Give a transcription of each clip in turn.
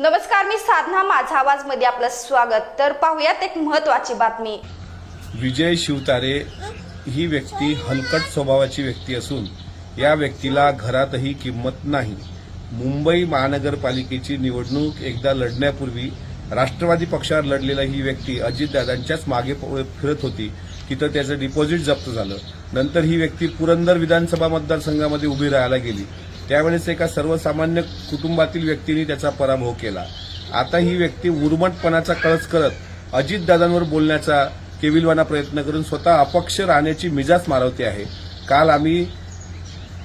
नमस्कार मी साधना माझा आवाजमध्ये आपलं स्वागत. तर पाहुयात एक महत्वाची बातमी. विजय शिवतारे ही व्यक्ती हलकट स्वभावाची व्यक्ती असून या व्यक्तीला घरातही किंमत नाही. मुंबई महानगरपालिकेची निवडणूक एकदा लढण्यापूर्वी राष्ट्रवादी पक्षावर लढलेला ही व्यक्ती अजितदादांच्याच मागे प- फिरत होती. तिथं त्याचं डिपॉझिट जप्त झालं. नंतर ही व्यक्ती पुरंदर विधानसभा मतदारसंघामध्ये उभी राहायला गेली. त्यावेळेस एका सर्वसामान्य कुटुंबातील व्यक्तीने त्याचा पराभव केला. आता ही व्यक्ती उर्मटपणाचा कळस करत अजितदादांवर बोलण्याचा केविलवाना प्रयत्न करून स्वतः अपक्ष राहण्याची मिजाज मारवते आहे. काल आम्ही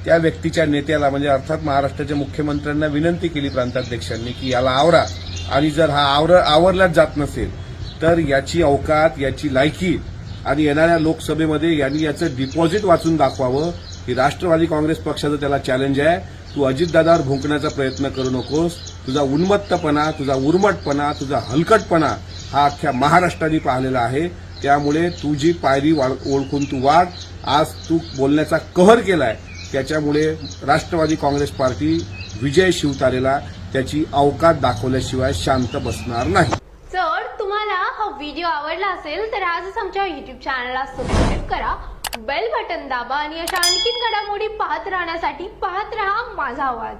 त्या व्यक्तीच्या नेत्याला म्हणजे अर्थात महाराष्ट्राच्या मुख्यमंत्र्यांना विनंती केली प्रांताध्यक्षांनी की याला आवरा. आणि जर हा आवर आवरलाच जात नसेल तर याची अवकात याची लायकी आणि येणाऱ्या लोकसभेमध्ये यांनी याचं डिपॉझिट वाचून दाखवावं ही राष्ट्रवादी काँग्रेस पक्षाचं त्याला चॅलेंज आहे. तू अजितदादावर भुंकण्याचा प्रयत्न करू नकोस. तुझा उन्मत्तपणा तुझा उर्मटपणा तुझा हलकटपणा हा अख्ख्या महाराष्ट्राने पाहिलेला आहे. त्यामुळे तुझी पायरी ओळखून तू वाढ. आज तू बोलण्याचा कहर केलाय. त्याच्यामुळे राष्ट्रवादी काँग्रेस पार्टी विजय शिवतारेला त्याची अवकात दाखवल्याशिवाय शांत बसणार नाही. जर तुम्हाला हा व्हिडिओ आवडला असेल तर आजच आमच्या युट्यूब चॅनलला सबस्क्राईब करा. बेल बटन दाबा आणि अशा आणखीन घडामोडी पाहत राहण्यासाठी पाहत राहा माझा आवाज.